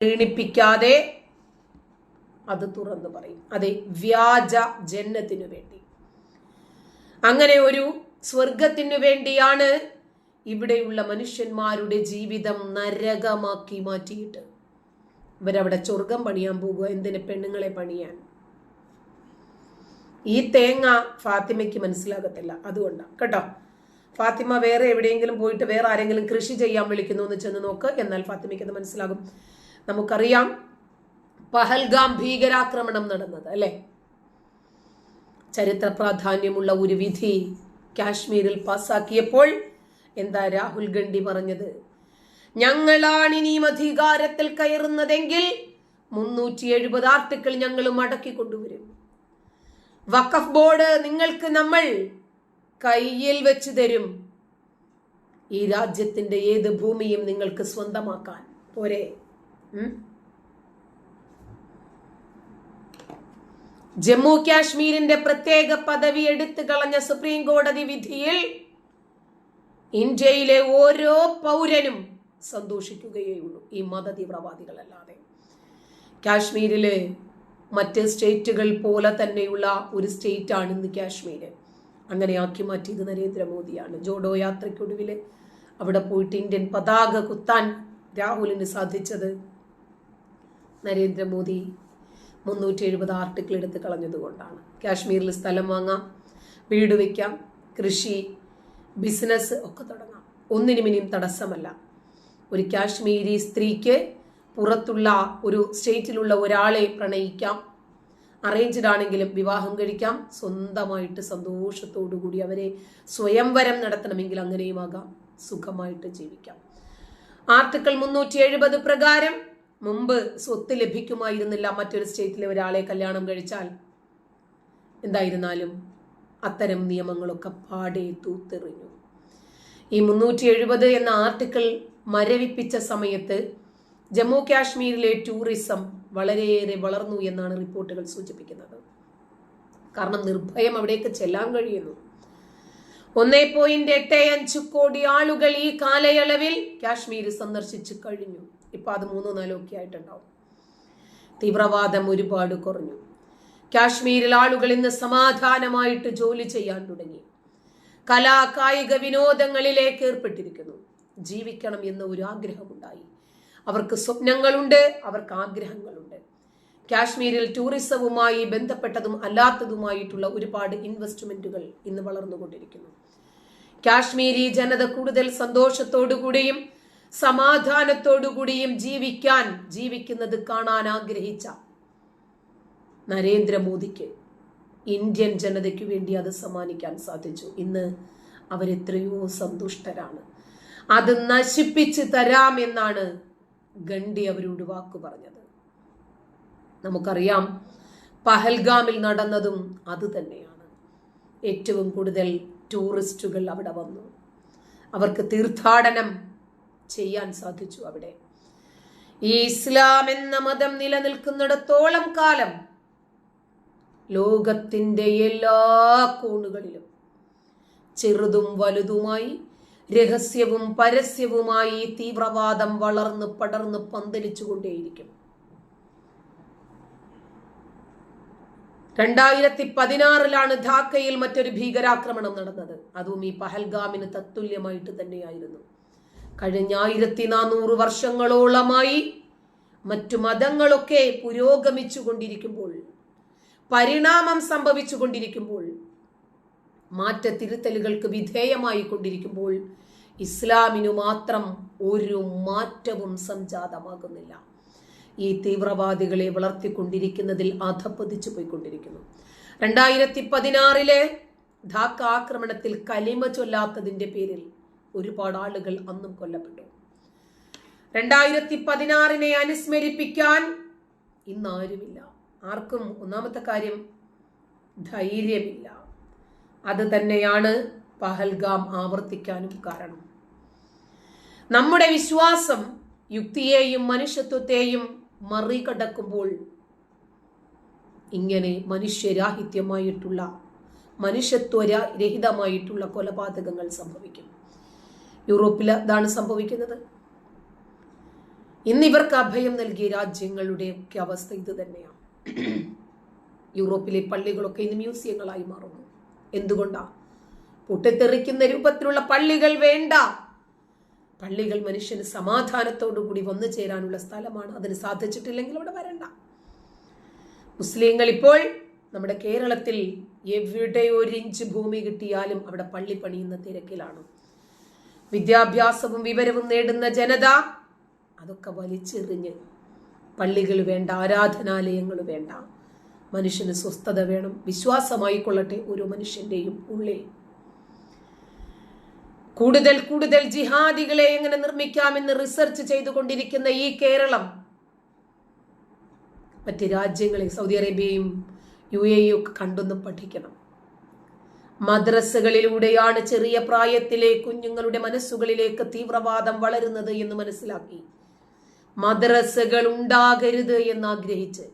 ക്ഷീണിപ്പിക്കാതെ അത് തുറന്നു പറയും. അതെ വ്യാജ ജന്നത്തിനു വേണ്ടി. അങ്ങനെ ഒരു സ്വർഗത്തിനു വേണ്ടിയാണ് ഇവിടെയുള്ള മനുഷ്യന്മാരുടെ ജീവിതം നരകമാക്കി മാറ്റിയിട്ട്. ഇവരവിടെ സ്വർഗം പണിയാൻ പോകുക എന്തിന് പെണ്ണുങ്ങളെ പണിയാൻ? ഈ തേങ്ങ ഫാത്തിമയ്ക്ക് മനസ്സിലാകത്തില്ല. അതുകൊണ്ടാണ് കേട്ടോ? ഫാത്തിമ വേറെ എവിടെയെങ്കിലും പോയിട്ട് വേറെ ആരെങ്കിലും കൃഷി ചെയ്യാൻ വിളിക്കുന്നു എന്ന് ചെന്ന് നോക്ക്. എന്നാൽ ഫാത്തിമയ്ക്ക് അത് മനസ്സിലാകും. നമുക്കറിയാം പഹൽഗാം ഭീകരാക്രമണം നടന്നത് അല്ലേ? ചരിത്ര പ്രാധാന്യമുള്ള ഒരു വിധി കാശ്മീരിൽ പാസാക്കിയപ്പോൾ എന്താ രാഹുൽ ഗാന്ധി പറഞ്ഞത്? ഞങ്ങളാണ് ഇനിയും അധികാരത്തിൽ കയറുന്നതെങ്കിൽ മുന്നൂറ്റി എഴുപത് ആർട്ടിക്കിൾ ഞങ്ങൾ മടക്കി കൊണ്ടുവരും. വഖഫ് ബോർഡ് നിങ്ങൾക്ക് നമ്മൾ കയ്യിൽ വെച്ച് തരും. ഈ രാജ്യത്തിന്റെ ഏത് ഭൂമിയും നിങ്ങൾക്ക് സ്വന്തമാക്കാൻ. പോരെ? ജമ്മു കാശ്മീരിന്റെ പ്രത്യേക പദവി എടുത്തു കളഞ്ഞ സുപ്രീം കോടതി വിധിയിൽ ഇന്ത്യയിലെ ഓരോ പൗരനും സന്തോഷിക്കുകയുള്ളൂ ഈ മത തീവ്രവാദികളല്ലാതെ കാശ്മീരിലെ മറ്റ് സ്റ്റേറ്റുകൾ പോലെ തന്നെയുള്ള ഒരു സ്റ്റേറ്റ് ആണ് ഇന്ന് കാശ്മീർ അങ്ങനെ ആക്കി മാറ്റിയത് നരേന്ദ്രമോദിയാണ്. ജോഡോ യാത്രയ്ക്കൊടുവിൽ അവിടെ പോയിട്ട് ഇന്ത്യൻ പതാക കുത്താൻ രാഹുലിന് സാധിച്ചത് നരേന്ദ്രമോദി മുന്നൂറ്റി എഴുപത് ആർട്ടിക്കിൾ എടുത്ത് കളഞ്ഞതുകൊണ്ടാണ് കാശ്മീരിൽ സ്ഥലം വാങ്ങാം വീട് വയ്ക്കാം കൃഷി ബിസിനസ് ഒക്കെ തുടങ്ങാം. ഒന്നിനും ഇനിയും തടസ്സമല്ല. ഒരു കാശ്മീരി സ്ത്രീക്ക് പുറത്തുള്ള ഒരു സ്റ്റേറ്റിലുള്ള ഒരാളെ പ്രണയിക്കാം അറേഞ്ച്ഡ് ആണെങ്കിലും വിവാഹം കഴിക്കാം സ്വന്തമായിട്ട് സന്തോഷത്തോടു കൂടി അവരെ സ്വയംവരം നടത്തണമെങ്കിൽ അങ്ങനെയുമാകാം സുഖമായിട്ട് ജീവിക്കാം. ആർട്ടിക്കിൾ മുന്നൂറ്റി എഴുപത് പ്രകാരം മുമ്പ് സ്വത്ത് ലഭിക്കുമായിരുന്നില്ല മറ്റൊരു സ്റ്റേറ്റിലെ ഒരാളെ കല്യാണം കഴിച്ചാൽ. എന്തായിരുന്നാലും അത്തരം നിയമങ്ങളൊക്കെ പാടെ തൂത്തെറിഞ്ഞു. ഈ മുന്നൂറ്റി എഴുപത് എന്ന ആർട്ടിക്കിൾ മരവിപ്പിച്ച സമയത്ത് ജമ്മു കാശ്മീരിലെ ടൂറിസം വളരെയേറെ വളർന്നു എന്നാണ് റിപ്പോർട്ടുകൾ സൂചിപ്പിക്കുന്നത്. കാരണം നിർഭയം അവിടേക്ക് ചെല്ലാൻ കഴിയുന്നു. ഒന്നേ പോയിന്റ് എട്ട് അഞ്ച് കോടി ആളുകൾ ഈ കാലയളവിൽ കാശ്മീർ സന്ദർശിച്ചു കഴിഞ്ഞു. ഇപ്പൊ അത് മൂന്നോ നാലോ ഒക്കെ ആയിട്ടുണ്ടാവും. തീവ്രവാദം ഒരുപാട് കുറഞ്ഞു. കാശ്മീരിൽ ആളുകൾ ഇന്ന് സമാധാനമായിട്ട് ജോലി ചെയ്യാൻ തുടങ്ങി. കലാ കായിക വിനോദങ്ങളിലേക്ക് ഏർപ്പെട്ടിരിക്കുന്നു. ജീവിക്കണം എന്ന ഒരു ആഗ്രഹമുണ്ടായി. അവർക്ക് സ്വപ്നങ്ങളുണ്ട് അവർക്ക് ആഗ്രഹങ്ങളുണ്ട്. കാശ്മീരിൽ ടൂറിസവുമായി ബന്ധപ്പെട്ടതും അല്ലാത്തതുമായിട്ടുള്ള ഒരുപാട് ഇൻവെസ്റ്റ്മെന്റുകൾ ഇന്ന് വളർന്നുകൊണ്ടിരിക്കുന്നു. കാശ്മീരി ജനത കൂടുതൽ സന്തോഷത്തോടുകൂടിയും സമാധാനത്തോടുകൂടിയും ജീവിക്കാൻ ജീവിക്കുന്നത് കാണാൻ ആഗ്രഹിച്ച നരേന്ദ്രമോദിക്ക് ഇന്ത്യൻ ജനതയ്ക്ക് വേണ്ടി അത് സമ്മാനിക്കാൻ സാധിച്ചു. ഇന്ന് അവരെത്രയോ സന്തുഷ്ടരാണ്. അത് നശിപ്പിച്ച് തരാമെന്നാണ് ഗണ്ഡി അവരോട് വാക്കു പറഞ്ഞത്. നമുക്കറിയാം പഹൽഗാമിൽ നടന്നതും അത് തന്നെയാണ്. ഏറ്റവും കൂടുതൽ ടൂറിസ്റ്റുകൾ അവിടെ വന്നു. അവർക്ക് തീർത്ഥാടനം ചെയ്യാൻ സാധിച്ചു അവിടെ. ഈ ഇസ്ലാം എന്ന മതം നിലനിൽക്കുന്നിടത്തോളം കാലം ലോകത്തിന്റെ എല്ലാ കോണുകളിലും ചെറുതും വലുതുമായി രഹസ്യവും പരസ്യവുമായി തീവ്രവാദം വളർന്ന് പടർന്ന് പന്തലിച്ചുകൊണ്ടേയിരിക്കും. രണ്ടായിരത്തി പതിനാറിലാണ് ധാക്കയിൽ മറ്റൊരു ഭീകരാക്രമണം നടന്നത്. അതും ഈ പഹൽഗാമിന് തത്തുല്യമായിട്ട് തന്നെയായിരുന്നു. കഴിഞ്ഞ ആയിരത്തി നാനൂറ് വർഷങ്ങളോളമായി മറ്റു മതങ്ങളൊക്കെ പുരോഗമിച്ചു കൊണ്ടിരിക്കുമ്പോൾ പരിണാമം സംഭവിച്ചു കൊണ്ടിരിക്കുമ്പോൾ മാറ്റ തിരുത്തലുകൾക്ക് വിധേയമായി കൊണ്ടിരിക്കുമ്പോൾ ഇസ്ലാമിനു മാത്രം ഒരു മാറ്റവും സംജാതമാകുന്നില്ല. ഈ തീവ്രവാദികളെ വളർത്തിക്കൊണ്ടിരിക്കുന്നതിൽ അധപ്പതിച്ചു പോയിക്കൊണ്ടിരിക്കുന്നു. രണ്ടായിരത്തി പതിനാറിലെ ധാക്ക ആക്രമണത്തിൽ കലിമ ചൊല്ലാത്തതിന്റെ പേരിൽ ഒരുപാട് ആളുകൾ അന്നും കൊല്ലപ്പെട്ടു. രണ്ടായിരത്തി പതിനാറിനെ അനുസ്മരിപ്പിക്കാൻ ഇന്ന് ആരുമില്ല. ആർക്കും ഒന്നാമത്തെ കാര്യം ധൈര്യമില്ല. അത് തന്നെയാണ് പഹൽഗാം ആവർത്തിക്കാനും കാരണം. നമ്മുടെ വിശ്വാസം യുക്തിയെയും മനുഷ്യത്വത്തെയും മറികടക്കുമ്പോൾ ഇങ്ങനെ മനുഷ്യരാഹിത്യമായിട്ടുള്ള മനുഷ്യത്വരഹിതമായിട്ടുള്ള കൊലപാതകങ്ങൾ സംഭവിക്കും. യൂറോപ്പിൽ അതാണ് സംഭവിക്കുന്നത്. ഇന്ന് ഇവർക്ക് അഭയം നൽകിയ രാജ്യങ്ങളുടെ ഒക്കെ അവസ്ഥ ഇത് തന്നെയാണ്. യൂറോപ്പിലെ പള്ളികളൊക്കെ ഇന്ന് മ്യൂസിയങ്ങളായി മാറുന്നു. എന്തുകൊണ്ടാണ് പൊട്ടിത്തെറിക്കുന്ന രൂപത്തിലുള്ള പള്ളികൾ വേണ്ട. പള്ളികൾ മനുഷ്യന് സമാധാനത്തോടു കൂടി വന്നു ചേരാനുള്ള സ്ഥലമാണ്. അതിന് സാധിച്ചിട്ടില്ലെങ്കിൽ അവിടെ വരണ്ട. മുസ്ലിങ്ങൾ ഇപ്പോൾ നമ്മുടെ കേരളത്തിൽ എവിടെ ഒരു ഇഞ്ച് ഭൂമി കിട്ടിയാലും അവിടെ പള്ളി പണിയുന്ന തിരക്കിലാണ്. വിദ്യാഭ്യാസവും വിവരവും നേടുന്ന ജനത അതൊക്കെ വലിച്ചെറിഞ്ഞ് പള്ളികൾ വേണ്ട ആരാധനാലയങ്ങൾ വേണ്ട. മനുഷ്യന് സ്വസ്ഥത വേണം. വിശ്വാസമായിക്കൊള്ളട്ടെ ഓരോ മനുഷ്യന്റെയും ഉള്ളിൽ. കൂടുതൽ കൂടുതൽ ജിഹാദികളെ എങ്ങനെ നിർമ്മിക്കാമെന്ന് റിസർച്ച് ചെയ്തുകൊണ്ടിരിക്കുന്ന ഈ കേരളം മറ്റ് രാജ്യങ്ങളെ സൗദി അറേബ്യയും യു എ ഒക്കെ കണ്ടൊന്ന് പഠിക്കണം. മദ്രസകളിലൂടെയാണ് ചെറിയ പ്രായത്തിലെ കുഞ്ഞുങ്ങളുടെ മനസ്സുകളിലേക്ക് തീവ്രവാദം വളരുന്നത് എന്ന് മനസ്സിലാക്കി. മദ്രസകൾ ഉണ്ടാകരുത് എന്നാഗ്രഹിച്ച്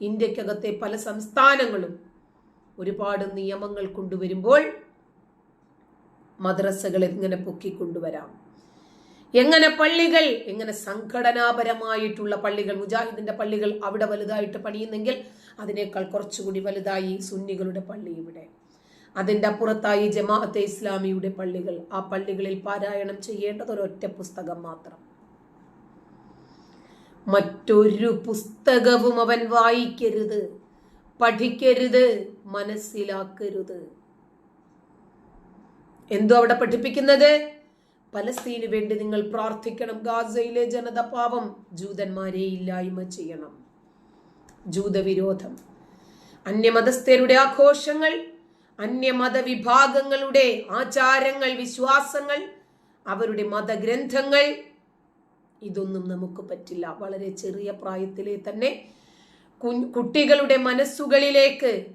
ഇന്ത്യക്കകത്തെ പല സംസ്ഥാനങ്ങളും ഒരുപാട് നിയമങ്ങൾ കൊണ്ടുവരുമ്പോൾ മദ്രസകൾ എങ്ങനെ പൊക്കിക്കൊണ്ടുവരാം? എങ്ങനെ പള്ളികൾ എങ്ങനെ സംഘടനാപരമായിട്ടുള്ള പള്ളികൾ മുജാഹിദിന്റെ പള്ളികൾ അവിടെ വലുതായിട്ട് പണിയുന്നെങ്കിൽ അതിനേക്കാൾ കുറച്ചുകൂടി വലുതായി സുന്നികളുടെ പള്ളി ഇവിടെ. അതിന്റെ അപ്പുറത്തായി ജമാഅത്തെ ഇസ്ലാമിയുടെ പള്ളികൾ. ആ പള്ളികളിൽ പാരായണം ചെയ്യേണ്ടത് ഒരൊറ്റ പുസ്തകം മാത്രം. മറ്റൊരു പുസ്തകവും അവൻ വായിക്കരുത്. പഠിക്കരുത്. മനസ്സിലാക്കരുത്. എന്തോ അവിടെ പഠിപ്പിക്കുന്നത്? പലസ്തീന് വേണ്ടി നിങ്ങൾ പ്രാർത്ഥിക്കണം. ഗാസയിലെ ജനത പാവം. ജൂതന്മാരെ ഇല്ലായ്മ ചെയ്യണം. ജൂതവിരോധം. അന്യമതസ്ഥരുടെ ആഘോഷങ്ങൾ അന്യമത വിഭാഗങ്ങളുടെ ആചാരങ്ങൾ വിശ്വാസങ്ങൾ അവരുടെ മതഗ്രന്ഥങ്ങൾ. ഇതൊന്നും നമുക്ക് പറ്റില്ല. വളരെ ചെറിയ പ്രായത്തിലെ തന്നെ കുട്ടികളുടെ മനസ്സുകളിലേക്ക്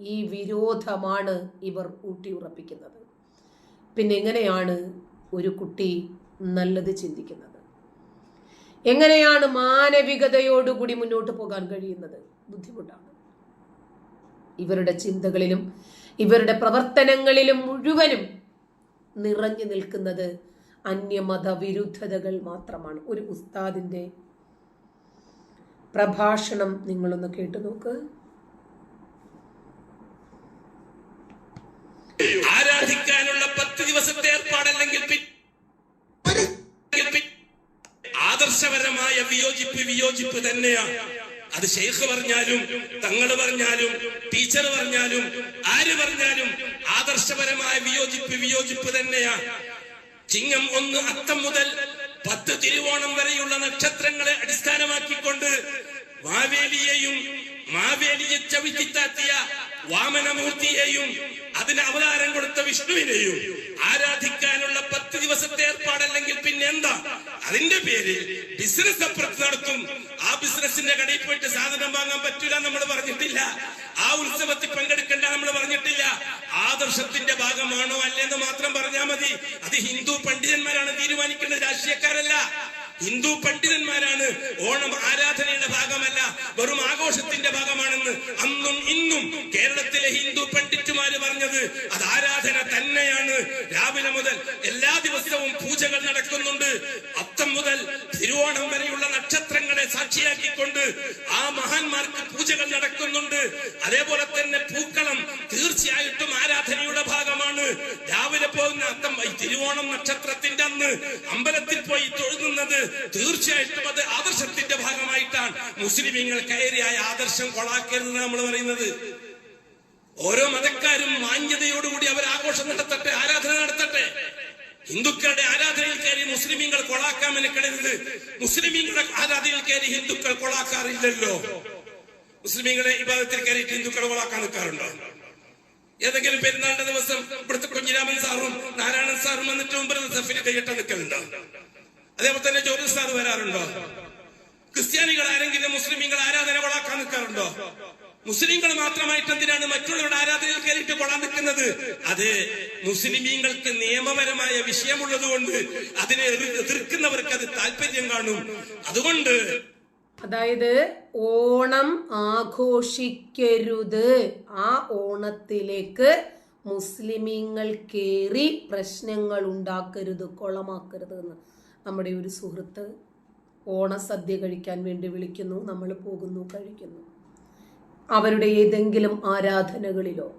ഈ വിരോധമാണ് ഇവർ ഊട്ടിയുറപ്പിക്കുന്നത്. പിന്നെ എങ്ങനെയാണ് ഒരു കുട്ടി നല്ലത് ചിന്തിക്കുന്നത്? എങ്ങനെയാണ് മാനവികതയോടുകൂടി മുന്നോട്ട് പോകാൻ കഴിയുന്നത്? ബുദ്ധിമുട്ടാണ്. ഇവരുടെ ചിന്തകളിലും ഇവരുടെ പ്രവർത്തനങ്ങളിലും മുഴുവനും നിറഞ്ഞു നിൽക്കുന്നത് അന്യമത വിരുദ്ധതകൾ മാത്രമാണ്. ഒരു ഉസ്താദിന്റെ പ്രഭാഷണം നിങ്ങളൊന്ന് കേട്ടു നോക്ക്. ആരാധിക്കാനുള്ള പത്ത് ദിവസത്തെ ഏർപ്പാടല്ലെങ്കിൽ ആദർശപരമായ വിയോജിപ്പ് വിയോജിപ്പ് തന്നെയാണ്. അത് ഷെയ്ഖ് പറഞ്ഞാലും തങ്ങൾ പറഞ്ഞാലും ടീച്ചർ പറഞ്ഞാലും ആര് പറഞ്ഞാലും ആദർശപരമായ വിയോജിപ്പ് വിയോജിപ്പ് തന്നെയാ. ചിങ്ങം ഒന്ന് അത്തം മുതൽ പത്ത് തിരുവോണം വരെയുള്ള നക്ഷത്രങ്ങളെ അടിസ്ഥാനമാക്കിക്കൊണ്ട് മാവേലിയെയും മാവേലിയെ ചവിത്തിത്താത്തിയ വാമനമൂർത്തിയെയും അതിന് അവതാരം കൊടുത്ത വിഷ്ണുവിനെയും ആരാധിക്കാനുള്ള പത്ത് ദിവസത്തെ ഏർപ്പാടല്ലെങ്കിൽ പിന്നെ എന്താ അതിന്റെ പേര് ബിസിനസ് അപ്പുറത്ത് നടത്തും. ആ ബിസിനസിന്റെ കടയിൽ പോയിട്ട് സാധനം വാങ്ങാൻ പറ്റൂല നമ്മൾ പറഞ്ഞിട്ടില്ല. ആ ഉത്സവത്തിൽ പങ്കെടുക്കണ്ട നമ്മൾ പറഞ്ഞിട്ടില്ല. ആദർശത്തിന്റെ ഭാഗമാണോ അല്ലെന്ന് മാത്രം പറഞ്ഞാൽ മതി. അത് ഹിന്ദു പണ്ഡിതന്മാരാണ് തീരുമാനിക്കേണ്ടത് രാഷ്ട്രീയക്കാരല്ല. ഹിന്ദു പണ്ഡിതന്മാരാണ് ഓണം ആരാധനയുടെ ഹിന്ദു പണ്ഡിറ്റുമാര് പറഞ്ഞത് അത് ആരാധന തന്നെയാണ്. രാവിലെ മുതൽ എല്ലാ ദിവസവും പൂജകൾ നടക്കുന്നുണ്ട്. അത്തം മുതൽ തിരുവോണം വരെയുള്ള നക്ഷത്രങ്ങളെ സാക്ഷിയാക്കിക്കൊണ്ട് ആ മഹാന്മാർക്ക് പൂജകൾ നടക്കുന്നുണ്ട്. അതേപോലെ തന്നെ പൂക്കളം തീർച്ചയായിട്ടും ആരാധനയുടെ ഭാഗമാണ്. രാവിലെ പോകുന്ന അത്തം തിരുവോണം നക്ഷത്രത്തിന്റെ അന്ന് അമ്പലത്തിൽ പോയി തൊഴുതുന്നത് തീർച്ചയായിട്ടും അത് ആദർശത്തിന്റെ ഭാഗമായിട്ടാണ്. മുസ്ലിമീങ്ങൾ കയറിയായ ആദർശം കൊളാക്കരുത് നമ്മൾ പറയുന്നത്. ഓരോ മതക്കാരും മാന്യതയോടുകൂടി അവർ ആഘോഷം നടത്തട്ടെ ആരാധന നടത്തട്ടെ. ഹിന്ദുക്കളുടെ ആരാധനയിൽ കയറി മുസ്ലിമീങ്ങൾ കൊളാക്കാൻ മെനക്കെടരുത് മുസ്ലിമീങ്ങളുടെ ആരാധനയിൽ കയറി ഹിന്ദുക്കൾ കൊളാക്കാറില്ലല്ലോ. മുസ്ലിമീങ്ങളെ വിഭാഗത്തിൽ കയറിയിട്ട് ഹിന്ദുക്കൾ കൊളാക്കാൻ നിൽക്കാറുണ്ടോ? ഏതെങ്കിലും പെരുന്നാളിന്റെ ദിവസം ഇവിടുത്തെ കുഞ്ഞിരാമൻ സാറും നാരായണൻ സാറും വന്നിട്ട് മുമ്പ് സഫിന് കൈയിട്ട നിൽക്കലുണ്ടോ? അതേപോലെ തന്നെ ജോലി സാർ വരാറുണ്ടോ? ക്രിസ്ത്യാനികൾ ആരെങ്കിലും മുസ്ലിമീങ്ങൾ ആരാധന കൊളാക്കാൻ നിൽക്കാറുണ്ടോ? മുസ്ലിങ്ങൾ മാത്രമായിട്ട് എന്തിനാണ് മറ്റുള്ളവരുടെ ആരാധനയിൽ കയറിയിട്ട് കൊള്ളാൻ നിൽക്കുന്നത്? അത് മുസ്ലിമീങ്ങൾക്ക് നിയമപരമായ വിഷയമുള്ളത് കൊണ്ട് അതിനെ എതിർക്കുന്നവർക്ക് അത് താല്പര്യം കാണും. അതുകൊണ്ട് അതായത് ഓണം ആഘോഷിക്കരുത്. ആ ഓണത്തിലേക്ക് മുസ്ലിമീങ്ങൾ കയറി പ്രശ്നങ്ങൾ ഉണ്ടാക്കരുത് കൊളമാക്കരുത് എന്ന് നമ്മുടെ ഒരു സുഹൃത്ത് ഓണസദ്യ കഴിക്കാൻ വേണ്ടി വിളിക്കുന്നു. നമ്മൾ പോകുന്നു കഴിക്കുന്നു. അവരുടെ ഏതെങ്കിലും ആരാധനകളിലോ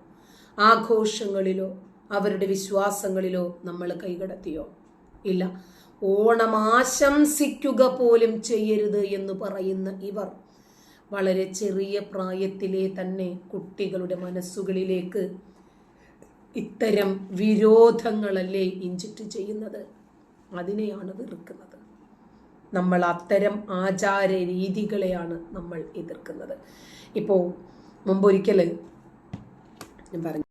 ആഘോഷങ്ങളിലോ അവരുടെ വിശ്വാസങ്ങളിലോ നമ്മൾ കൈകടത്തിയോ? ഇല്ല. ഓണം ആശംസിക്കുക പോലും ചെയ്യരുത് എന്ന് പറയുന്ന ഇവർ വളരെ ചെറിയ പ്രായത്തിലെ തന്നെ കുട്ടികളുടെ മനസ്സുകളിലേക്ക് ഇത്തരം വിരോധങ്ങളല്ലേ ഇഞ്ചിറ്റ് ചെയ്യുന്നത്? അതിനെയാണ് വെറുക്കുന്നത്. നമ്മൾ അത്തരം ആചാര രീതികളെയാണ് നമ്മൾ എതിർക്കുന്നത്. ഇപ്പോൾ മുമ്പൊരിക്കൽ ഞാൻ പറഞ്ഞു